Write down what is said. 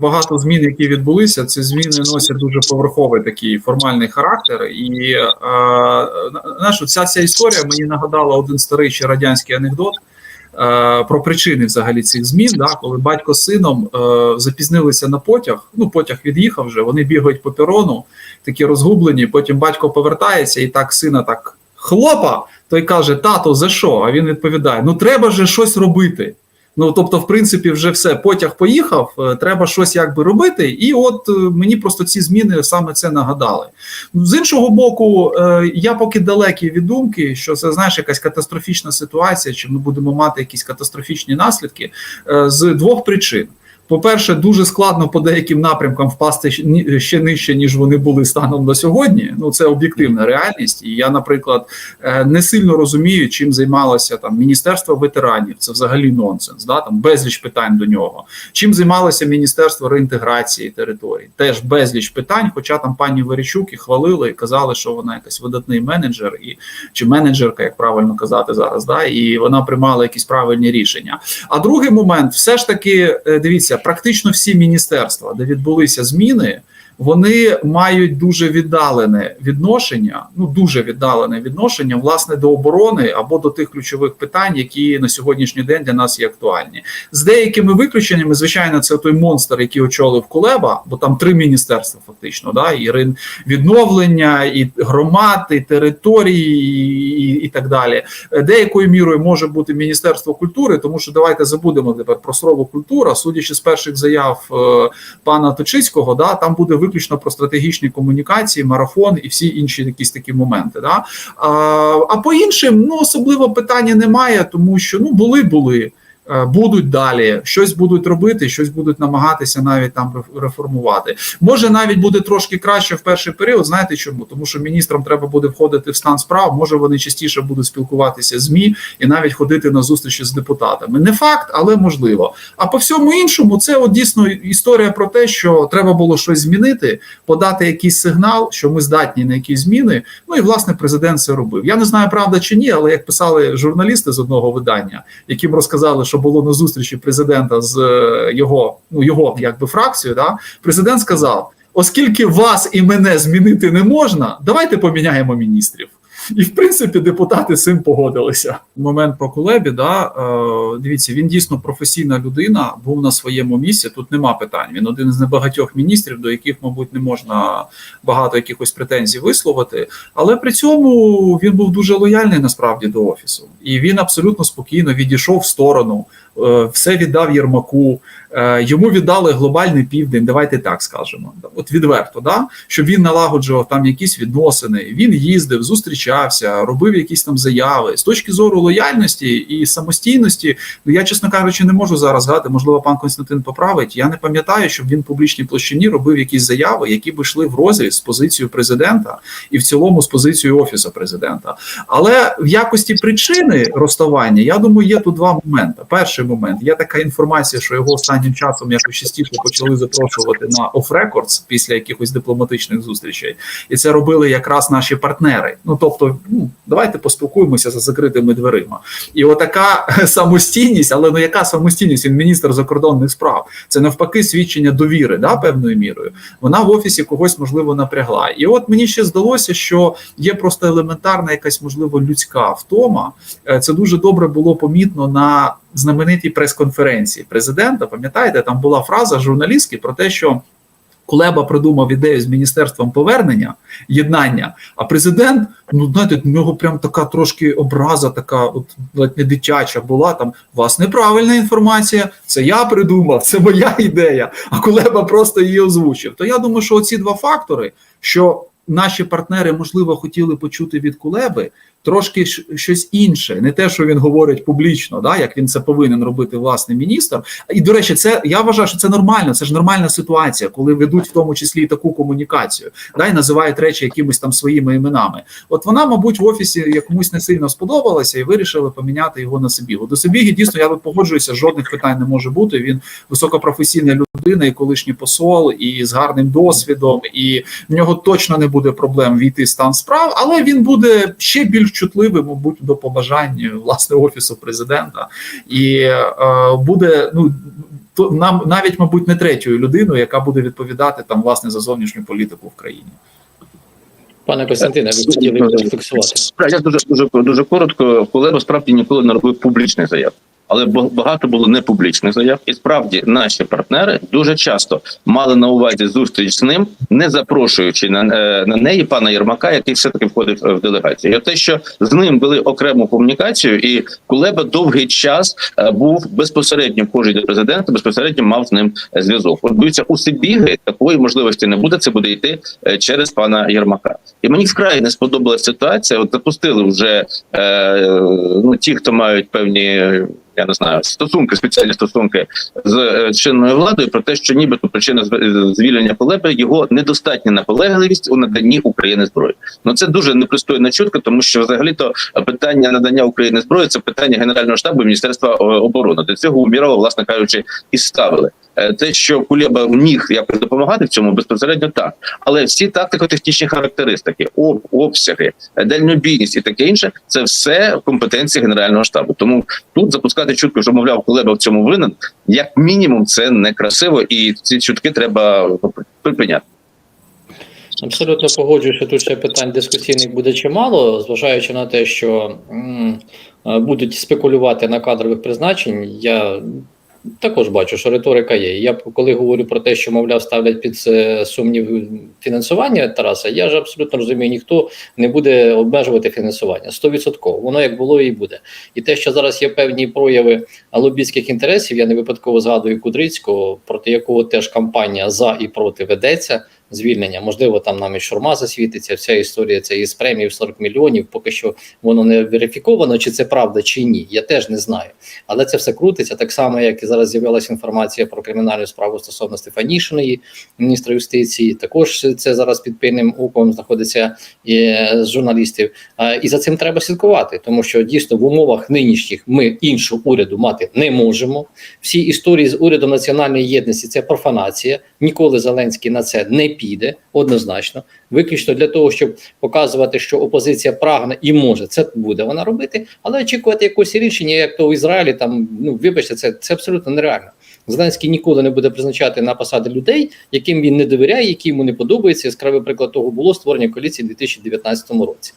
багато змін, які відбулися, ці зміни носять дуже поверховий такий формальний характер. І е, знаєш, ця ця історія мені нагадала один старий ще радянський анекдот. е, Про причини взагалі цих змін, да, коли батько з сином е, запізнилися на потяг. Ну, потяг від'їхав вже. Вони бігають по перону, такі розгублені. Потім батько повертається і так сина так хлопа. Той каже: Тато, за що? А він відповідає: Ну, треба же щось робити. Ну тобто, в принципі, вже все, потяг поїхав, е, треба щось якби робити. І от е, мені просто ці зміни саме це нагадали. З іншого боку, е, я поки далекий від думки, що це знаєш якась катастрофічна ситуація, чи ми будемо мати якісь катастрофічні наслідки з двох причин. По-перше, дуже складно по деяким напрямкам впасти ще нижче, ніж вони були станом на сьогодні. Ну це об'єктивна реальність. І я, наприклад, е, не сильно розумію, чим займалося там Міністерство ветеранів. Це взагалі нонсенс. Да? Там безліч питань до нього. Чим займалося Міністерство реінтеграції територій? Теж безліч питань. Хоча там пані Верещук і хвалили і казали, що вона якась видатний менеджер і чи менеджерка, як правильно казати зараз, да? і вона приймала якісь правильні рішення. А другий момент, все ж таки, е, дивіться, практично всі міністерства, де відбулися зміни, вони мають дуже віддалене відношення, ну дуже віддалене відношення, власне, до оборони або до тих ключових питань, які на сьогоднішній день для нас є актуальні. З деякими виключеннями, звичайно, це той монстр, який очолив Кулеба, бо там три міністерства, фактично, да, і рин відновлення, і громад, і території, і, і так далі. Деякою мірою може бути Міністерство культури, тому що давайте забудемо тепер про слово культура. Судячи з перших заяв е, пана Точицького, да там буде виключно про стратегічні комунікації, марафон і всі інші якісь такі моменти. Да? А, а по іншим, ну особливо питання немає, тому що ну були були. Е, Будуть далі щось будуть робити, щось будуть намагатися навіть там реформувати. Може навіть буде трошки краще в перший період. Знаєте чому? Тому що міністрам треба буде входити в стан справ. Може вони частіше будуть спілкуватися з ЗМІ і навіть ходити на зустрічі з депутатами. Не факт, але можливо. А по всьому іншому, це от дійсно історія про те, що треба було щось змінити, подати якийсь сигнал, що ми здатні на якісь зміни. Ну і власне президент це робив. Я не знаю, правда чи ні, але як писали журналісти з одного видання, яким розказали, що було на зустрічі президента з е, його, ну його якби фракцією, да, президент сказав: оскільки вас і мене змінити не можна, давайте поміняємо міністрів. І в принципі депутати з цим погодилися. Момент про Кулебі, да е, дивіться, він дійсно професійна людина, був на своєму місці. Тут нема питань. Він один з небагатьох міністрів, до яких, мабуть, не можна багато якихось претензій висловити. Але при цьому він був дуже лояльний насправді до офісу, і він абсолютно спокійно відійшов в сторону, е, все віддав Єрмаку. Е, Йому віддали глобальний південь. Давайте так скажемо. От відверто, да щоб він налагоджував там якісь відносини. Він їздив, зустрічався, робив якісь там заяви з точки зору лояльності і самостійності. Ну я чесно кажучи, не можу зараз згадати. Можливо, пан Константин поправить. Я не пам'ятаю, щоб він в публічній площині робив якісь заяви, які б йшли в розріз з позицією президента і в цілому з позицією офісу президента. Але в якості причини розставання, я думаю, є тут два моменти. Перший момент є така інформація, що його останнім часом якось частіше почали запрошувати на оф-рекордс після якихось дипломатичних зустрічей, і це робили якраз наші партнери. Ну тобто, ну давайте поспілкуємося за закритими дверима. І отака самостійність, але ну яка самостійність? Він міністр закордонних справ. Це навпаки свідчення довіри, да, певною мірою. Вона в офісі когось можливо напрягла. І от мені ще здалося, що є просто елементарна якась можливо людська втома. Е, Це дуже добре було помітно на знаменитій прес-конференції президента. Пам'ятаєте, там була фраза журналістки про те, що. Кулеба придумав ідею з міністерством повернення, єднання. А президент, ну знаєте, в нього прям така трошки образа, така от ледь не дитяча була. Там у вас неправильна інформація. Це я придумав, це моя ідея. А Кулеба просто її озвучив. То я думаю, що оці два фактори, що наші партнери можливо хотіли почути від Кулеби. Трошки щось інше, не те, що він говорить публічно, да, як він це повинен робити власне міністр. І до речі, це я вважаю, що це нормально. Це ж нормальна ситуація, коли ведуть в тому числі таку комунікацію, да, і називають речі якимись там своїми іменами. От вона, мабуть, в офісі якомусь не сильно сподобалася і вирішили поміняти його на Сибігу. До Сибіги дійсно я погоджуюся, жодних питань не може бути. Він високопрофесійна людина, і колишній посол, і з гарним досвідом, і в нього точно не буде проблем війти в стан справ, але він буде ще більш чутливий, мабуть, до побажань власне офісу президента, і е, буде ну хто нам навіть, мабуть, не третьою людиною, яка буде відповідати там власне за зовнішню політику в країні. Пане Костянтине, ви хотіли фіксувати. Я дуже дуже дуже коротко. Кулеба справді ніколи не робив публічних заяв. Але багато було непублічних заяв, і справді наші партнери дуже часто мали на увазі зустріч з ним, не запрошуючи на, е, на неї пана Єрмака, який все таки входив е, в делегацію. І те, що з ним вели окрему комунікацію, і Кулеба довгий час е, був безпосередньо вхожий до президента, безпосередньо мав з ним зв'язок. От дивіться, у Сибіги такої можливості не буде. Це буде йти через пана Єрмака. І мені вкрай не сподобалася ситуація. От запустили вже е, ну ті, хто мають певні. Я не знаю стосунки, спеціальні стосунки з е, чинною владою про те, що нібито причина звільнення Полепи його недостатня наполегливість у наданні України зброї. Ну це дуже непристойна чутка, тому що взагалі-то питання надання України зброї це питання Генерального штабу Міністерства е, оборони. До цього Умірова, власне кажучи, і ставили. Е, Те, що Кулеба міг якось допомагати в цьому безпосередньо так, але всі тактико-технічні характеристики, об, обсяги, дальнобійність і таке інше, це все в компетенції Генерального штабу. Тому тут запускати чутку, що мовляв, Кулеба в цьому винен, як мінімум, це некрасиво, і ці чутки треба припиняти. Абсолютно погоджуюся, тут ще питань дискусійних буде чимало, зважаючи на те, що м, е, будуть спекулювати на кадрових призначень. Я також бачу, що риторика є. Я коли говорю про те, що мовляв ставлять під е, сумнів фінансування Тараса, я ж абсолютно розумію, ніхто не буде обмежувати фінансування. 100%. Воно як було і буде. І те, що зараз є певні прояви лобістських інтересів, я не випадково згадую Кудрицького, проти якого теж кампанія за і проти ведеться. Звільнення, можливо, там нам і шурма засвітиться. Вся історія це із премії в 40 мільйонів. Поки що воно не верифіковано, чи це правда, чи ні. Я теж не знаю. Але це все крутиться так само, як і зараз з'явилася інформація про кримінальну справу стосовно Стефанішиної, міністра юстиції. Також це зараз під пильним оком знаходиться і е, з журналістів. І за цим треба слідкувати, тому що дійсно в умовах нинішніх ми іншого уряду мати не можемо. Всі історії з урядом національної єдності це профанація. Ніколи Зеленський на це не піде однозначно. Виключно для того, щоб показувати, що опозиція прагне і може це буде вона робити, але очікувати якогось рішення, як то в Ізраїлі, там ну вибачте, це, це абсолютно нереально. Зеленський ніколи не буде призначати на посади людей, яким він не довіряє, які йому не подобаються. Яскравий приклад того було створення коаліції у 2019 році.